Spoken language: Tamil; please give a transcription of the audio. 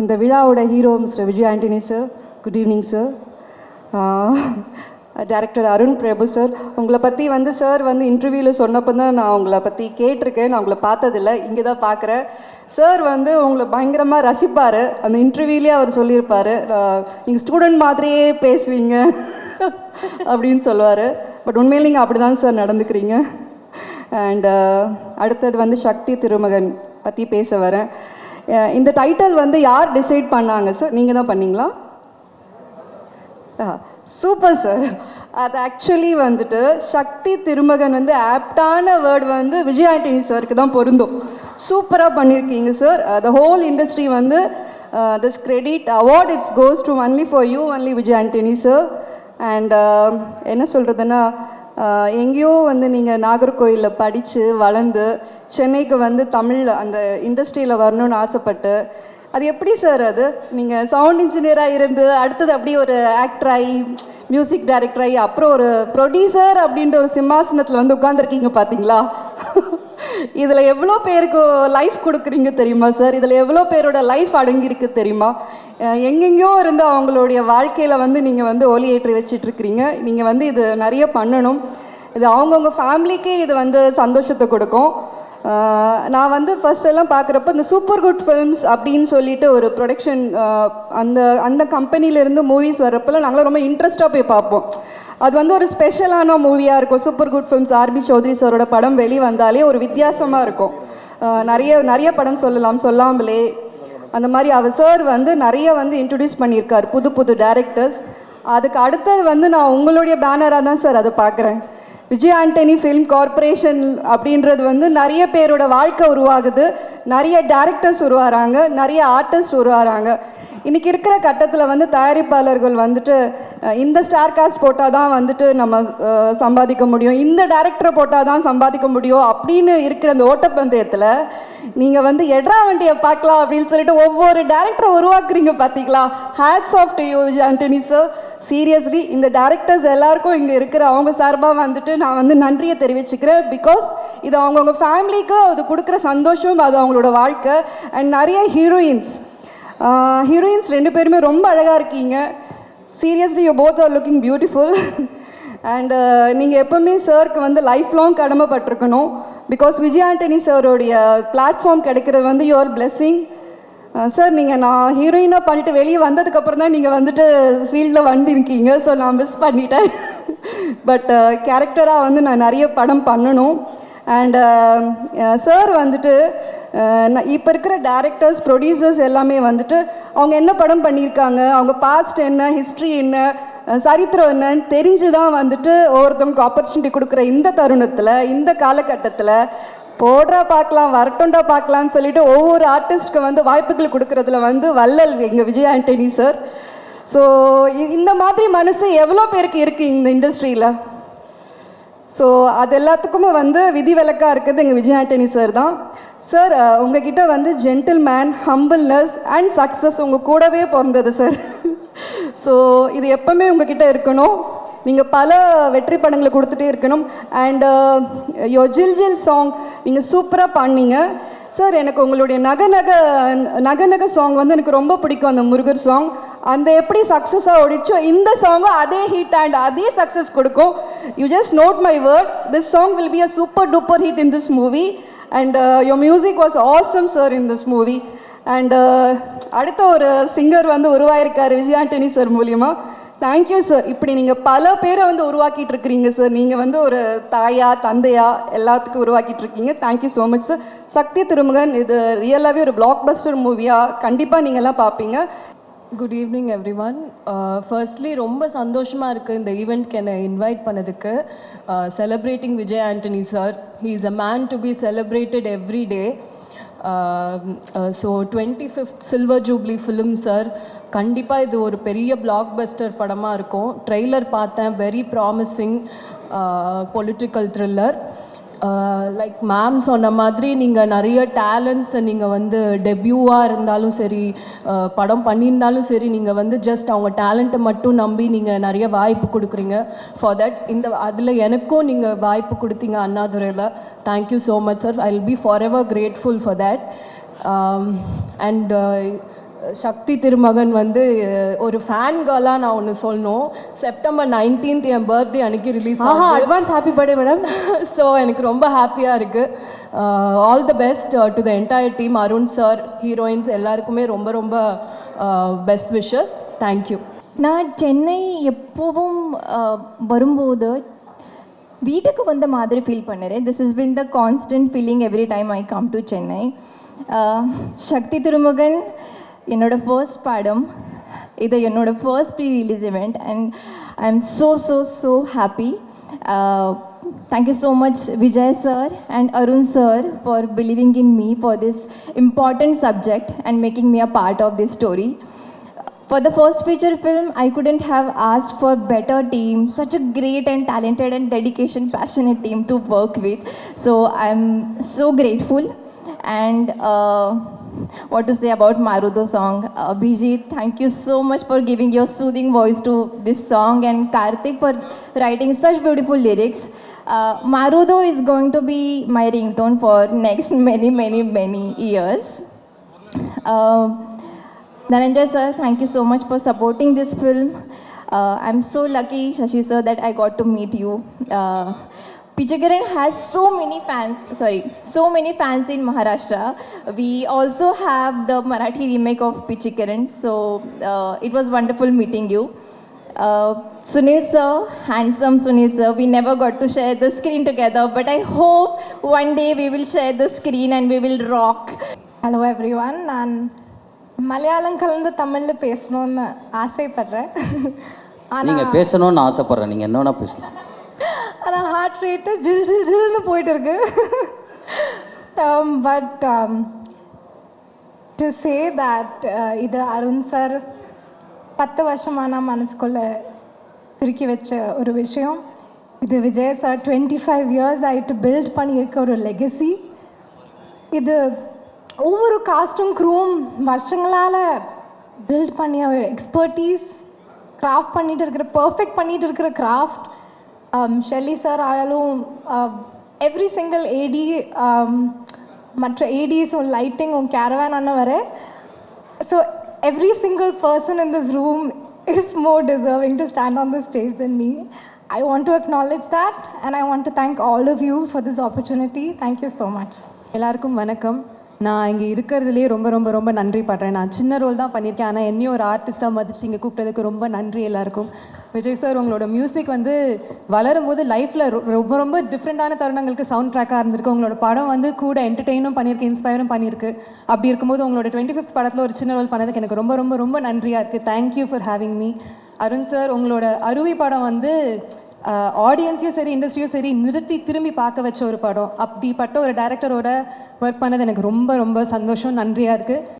இந்த விழாவோட hero mister Vijay Antony sir good evening sir director Arun Prabhu sir உங்களை பற்றி வந்து சார் வந்து இன்டர்வியூவில் சொன்னப்போ தான் நான் உங்களை பற்றி கேட்டிருக்கேன். நான் உங்களை பார்த்ததில்ல. இங்கே தான் பார்க்குறேன். சார் வந்து உங்களை பயங்கரமாக ரசிப்பார். அந்த இன்டர்வியூலேயே அவர் சொல்லியிருப்பார். நீங்கள் ஸ்டூடெண்ட் மாதிரியே பேசுவீங்க அப்படின்னு சொல்லுவார். பட் உண்மையில் நீங்கள் அப்படி தான் சார் நடந்துக்கிறீங்க அண்ட் அடுத்தது வந்து சக்தி திருமகன் பற்றி பேச வரேன். இந்த டைட்டில் வந்து யார் டிசைட் பண்ணாங்க சார் நீங்கள் தான் பண்ணீங்களா? சூப்பர் சார் அது ஆக்சுவலி வந்துட்டு சக்தி திருமகன் வந்து ஆப்டான வேர்டு வந்து விஜய் ஆண்டனி சாருக்கு தான் பொருந்தும். சூப்பராக பண்ணியிருக்கீங்க சார் த ஹோல் இண்டஸ்ட்ரி வந்து this credit award it's goes to only for you only Vijay Antony sir and என்ன சொல்கிறதுன்னா எங்கேயோ வந்து நீங்கள் நாகர்கோயிலில் படித்து வளர்ந்து சென்னைக்கு வந்து தமிழ் அந்த இண்டஸ்ட்ரியில் வரணும்னு ஆசைப்பட்டு அது எப்படி சார் அது? நீங்கள் சவுண்ட் இன்ஜினியராக இருந்து அடுத்தது அப்படியே ஒரு ஆக்டர் ஆகி மியூசிக் டைரக்டர் ஆகி அப்புறம் ஒரு ப்ரொடியூசர் அப்படின்ற ஒரு சிம்மாசனத்தில் வந்து உட்காந்துருக்கீங்க பார்த்தீங்களா இதில் எவ்வளோ பேருக்கு லைஃப் கொடுக்குறீங்க தெரியுமா சார்? இதில் எவ்வளோ பேரோட லைஃப் அடங்கியிருக்கு தெரியுமா? எங்கெங்கேயோ இருந்து அவங்களுடைய வாழ்க்கையில் வந்து நீங்கள் வந்து ஒலியேற்றி வச்சிட்ருக்கிறீங்க நீங்கள் வந்து இது நிறைய பண்ணணும். இது அவங்கவுங்க ஃபேமிலிக்கே இது வந்து சந்தோஷத்தை கொடுக்கும். நான் வந்து ஃபர்ஸ்ட் எல்லாம் பார்க்குறப்ப இந்த சூப்பர் குட் ஃபிலிம்ஸ் அப்படின்னு சொல்லிட்டு ஒரு ப்ரொடக்ஷன் அந்த அந்த கம்பெனிலேருந்து மூவிஸ் வர்றப்பெல்லாம் நாங்களும் ரொம்ப இன்ட்ரெஸ்ட்டாக போய் பார்ப்போம். அது வந்து ஒரு ஸ்பெஷலான மூவியாக இருக்கும். Super good films RB Choudhary சாரோட படம் வெளி வந்தாலே ஒரு வித்தியாசமாக இருக்கும். நிறைய நிறைய படம் சொல்லலாம். சொல்லாமலே. அந்த மாதிரி அவர் சார் வந்து நிறைய வந்து இன்ட்ரடியூஸ் பண்ணியிருக்கார். புது புது டேரக்டர்ஸ் அதுக்கு அடுத்தது வந்து நான் உங்களுடைய பேனராக தான் சார் அதை பார்க்குறேன். விஜய் ஆண்டனி ஃபிலிம் கார்ப்பரேஷன் அப்படின்றது வந்து நிறைய பேரோட வாழ்க்கை உருவாகுது. நிறைய டேரக்டர்ஸ் உருவாகிறாங்க நிறைய ஆர்டிஸ்ட் உருவாகிறாங்க இன்றைக்கி இருக்கிற கட்டத்தில் வந்து தயாரிப்பாளர்கள் வந்துட்டு இந்த ஸ்டார் காஸ்ட் போட்டால் தான் வந்துட்டு நம்ம சம்பாதிக்க முடியும். இந்த டேரக்டரை போட்டால் தான் சம்பாதிக்க முடியும் அப்படின்னு இருக்கிற அந்த ஓட்டப்பந்தயத்தில் நீங்கள் வந்து எட்ரா வண்டியை பார்க்கலாம் அப்படின்னு சொல்லிட்டு ஒவ்வொரு டேரக்டரை உருவாக்குறீங்க பார்த்தீங்களா hats off to you Vijay Antony sir seriously இந்த டேரக்டர்ஸ் எல்லாருக்கும் இங்கே இருக்கிற அவங்க சார்பாக வந்துட்டு நான் வந்து நன்றியை தெரிவிச்சுக்கிறேன். பிகாஸ் இது அவங்கவுங்க ஃபேமிலிக்கு அது கொடுக்குற சந்தோஷம் அது அவங்களோட வாழ்க்கை. அண்ட் நிறைய ஹீரோயின்ஸ் ஹீரோயின்ஸ் ரெண்டு பேருமே ரொம்ப அழகாக இருக்கீங்க. Seriously you both are looking beautiful and நீங்கள் எப்போவுமே சாருக்கு வந்து லைஃப் லாங் கடமைப்பட்டிருக்கணும். பிகாஸ் விஜய் ஆண்டனி சாரோடைய பிளாட்ஃபார்ம் கிடைக்கிறது வந்து யுவர் பிளெஸ்ஸிங் சார் நீங்கள் நான் ஹீரோயினாக பண்ணிட்டு வெளியே வந்ததுக்கப்புறம் தான் நீங்கள் வந்துட்டு ஃபீல்டில் வந்துருக்கீங்க. ஸோ நான் மிஸ் பண்ணிட்டேன். பட் கேரக்டராக வந்து நான் நிறைய படம் பண்ணணும். அண்ட் சார் வந்துட்டு இப்போ இருக்கிற டேரக்டர்ஸ் ப்ரொடியூசர்ஸ் எல்லாமே வந்துட்டு அவங்க என்ன படம் பண்ணியிருக்காங்க? அவங்க பாஸ்ட் என்ன? ஹிஸ்ட்ரி என்ன? சரித்திரம் என்னன்னு தெரிஞ்சு தான் வந்துட்டு ஒவ்வொருத்தவங்களுக்கு ஆப்பர்ச்சுனிட்டி கொடுக்குற இந்த தருணத்தில் இந்த காலகட்டத்தில் போடுறா பார்க்கலாம் வரட்டும்டா பார்க்கலாம்னு சொல்லிட்டு ஒவ்வொரு ஆர்டிஸ்ட்க்கு வந்து வாய்ப்புகள் கொடுக்கறதுல வந்து வள்ளல் எங்கள் விஜய் ஆண்டனி சார் ஸோ இந்த மாதிரி மனசு எவ்வளோ பேருக்கு இருக்குது இந்த இண்டஸ்ட்ரியில் ஸோ அது எல்லாத்துக்குமே வந்து விதிவிலக்காக இருக்கிறது எங்கள் விஜய் ஆண்டனி சார் தான். சார் உங்ககிட்ட வந்து ஜென்டில்மேன் ஹம்பிள்னஸ் அண்ட் சக்ஸஸ் உங்கள் கூடவே பிறந்தது சார் ஸோ இது எப்பவுமே உங்ககிட்ட இருக்கணும். நீங்கள் பல வெற்றி படங்களை கொடுத்துட்டே இருக்கணும். அண்டு யோ ஜில் ஜில் சாங் நீங்கள் சூப்பராக பண்ணீங்க சார் எனக்கு உங்களுடைய நக நக நக நக சாங் வந்து எனக்கு ரொம்ப பிடிக்கும் அந்த முருகர் சாங் அந்த எப்படி சக்ஸஸாக ஓடிச்சோ இந்த சாங்கும் அதே ஹிட் அண்ட் அதே சக்ஸஸ் கொடுக்கும். You just note my word this song will be a super duper hit in this movie and yo music was awesome sir in this movie and அடுத்த ஒரு சிங்கர் வந்து உருவாயிருக்காரு விஜயாண்டனி சார் மூலியமாக தேங்க்யூ சார் இப்படி நீங்கள் பல பேரை வந்து உருவாக்கிட்டு இருக்கிறீங்க சார் நீங்கள் வந்து ஒரு தாயா தந்தையா எல்லாத்துக்கும் உருவாக்கிட்டு இருக்கீங்க thank you so much sir Sakthi Thirumugan இது ரியலாகவே ஒரு பிளாக் பஸ்டர் மூவியாக கண்டிப்பாக நீங்கள்லாம் பார்ப்பீங்க good evening everyone firstly ரொம்ப சந்தோஷமாக இருக்குது இந்த ஈவெண்ட்க்கு என்னை இன்வைட் பண்ணதுக்கு. Celebrating Vijay Antony sir he is a man to be celebrated every day so twenty fifth silver jubilee film sir கண்டிப்பாக இது ஒரு பெரிய பிளாக் பஸ்டர் படமாக இருக்கும். ட்ரெய்லர் பார்த்தேன். Very promising political thriller like ma'am சொன்ன மாதிரி நீங்கள் நிறைய டேலண்ட்ஸை நீங்கள் வந்து டெபியூவாக இருந்தாலும் சரி படம் பண்ணியிருந்தாலும் சரி நீங்கள் வந்து ஜஸ்ட் அவங்க டேலண்ட்டை மட்டும் நம்பி நீங்கள் நிறைய வாய்ப்பு கொடுக்குறீங்க. ஃபார் தட் இந்த அதில் எனக்கும் நீங்கள் வாய்ப்பு கொடுத்தீங்க அண்ணாதுரையில் thank you so much sir I will be forever grateful for that and Sakthi Thirumagan வந்து ஒரு ஃபேன் கேர்லாக நான் ஒன்று சொல்லணும். செப்டம்பர் நைன்டீன்த் என் பர்த்டே அன்னைக்கு ரிலீஸ் ஆஹா advance happy birthday madam so எனக்கு ரொம்ப ஹாப்பியாக இருக்குது all the best to the entire team Arun sir heroines எல்லாருக்குமே ரொம்ப ரொம்ப பெஸ்ட் விஷஸ் தேங்க்யூ நான் சென்னை எப்போவும் வரும்போது வீட்டுக்கு வந்த மாதிரி ஃபீல் பண்ணுறேன். This is been the constant feeling every time I come to Chennai Sakthi Thirumagan என்னோட ஃபர்ஸ்ட் படம் இது என்னோட first pre release event and I am so so so happy thank you so much vijay sir and arun sir for believing in me for this important subject and making me a part of this story for the first feature film, I couldn't have asked for better team, such a great and talented and dedication, passionate team to work with. So I'm so grateful. And uh, what to say about Marudo song? Uh, thank you so much for giving your soothing voice to this song, and Karthik for writing such beautiful lyrics. Uh, Marudo is going to be my ringtone for next many, many, many years. Uh, Dhananjay sir, thank you so much for supporting this film. Uh, I'm so lucky, Shashi sir, that I got to meet you. Uh, Pichakaran has so many fans, sorry, so many fans in Maharashtra. We also have the Marathi remake of Pichakaran, so uh, it was wonderful meeting you. Uh, Sunil sir, handsome Sunil sir, we never got to share the screen together, but I hope one day we will share the screen and we will rock. Hello everyone நான் மலையாளம் கலந்து தமிழில் பேசணும்னு ஆசைப்படுறேன் நீங்க ஆனால் பேசணும்னு ஆசைப்படுறேன் நீங்க என்ன வேணா பேசலாம் ஆனால் ஹார்ட் ரேட்டு ஜில் ஜில் ஜில்னு போயிட்டு இருக்கு பட் டு சே தட் இது அருண் சார் பத்து வருஷமாக நான் மனசுக்குள்ளே திருக்கி வச்ச ஒரு விஷயம். இது Vijay sir twenty five years ஆகிட்டு பில்ட் பண்ணியிருக்க ஒரு லெகசி இது ஒவ்வொரு காஸ்டும் க்ரூவும் வருஷங்களால் பில்ட் பண்ணிய ஒரு எக்ஸ்பர்டீஸ் கிராஃப்ட் பண்ணிட்டு இருக்கிற பர்ஃபெக்ட் பண்ணிட்டு இருக்கிற கிராஃப்ட் Um, ஷெல்லி சார் ஆயாலும் எவ்ரி சிங்கிள் ஏடி மற்ற ஏடிஸும் லைட்டிங்கும் கேரவேன் அண்ணன் வர so every single person in this room is more deserving to stand on the stage in me I want to acknowledge that and I want to thank all of you for this opportunity. Thank you so much. எல்லாருக்கும் வணக்கம் நான் இங்கே இருக்கிறதுலே ரொம்ப ரொம்ப ரொம்ப நன்றி படுறேன் நான் சின்ன ரோல் தான் பண்ணியிருக்கேன். ஆனால் என்னையும் ஒரு ஆர்டிஸ்ட்டாக மதிச்சு இங்கே கூப்பிட்டதுக்கு ரொம்ப நன்றி எல்லாருக்கும். விஜய் சார் உங்களோட மியூசிக் வந்து வளரும் போது லைஃப்பில் ரொம்ப ரொம்ப டிஃப்ரெண்ட்டான தருணங்களுக்கு சவுண்ட் ட்ராக்காக இருந்திருக்கு. உங்களோட படம் வந்து கூட என்டர்டெயினும் பண்ணியிருக்கு இன்ஸ்பயரும் பண்ணியிருக்கு. அப்படி இருக்கும்போது உங்களோட டுவெண்ட்டி ஃபிஃப்த் படத்தில் ஒரு சின்ன ரோல் பண்ணதுக்கு எனக்கு ரொம்ப ரொம்ப ரொம்ப நன்றியாக இருக்குது thank you for having me Arun sir உங்களோட அருவி படம் வந்து ஆடியன்ஸையும் சரி இண்டஸ்ட்ரியும் சரி நிறுத்தி திரும்பி பார்க்க வச்ச ஒரு படம். அப்படிப்பட்ட ஒரு டேரக்டரோட ஒர்க் பண்ணது எனக்கு ரொம்ப ரொம்ப சந்தோஷம் நன்றியாக இருக்குது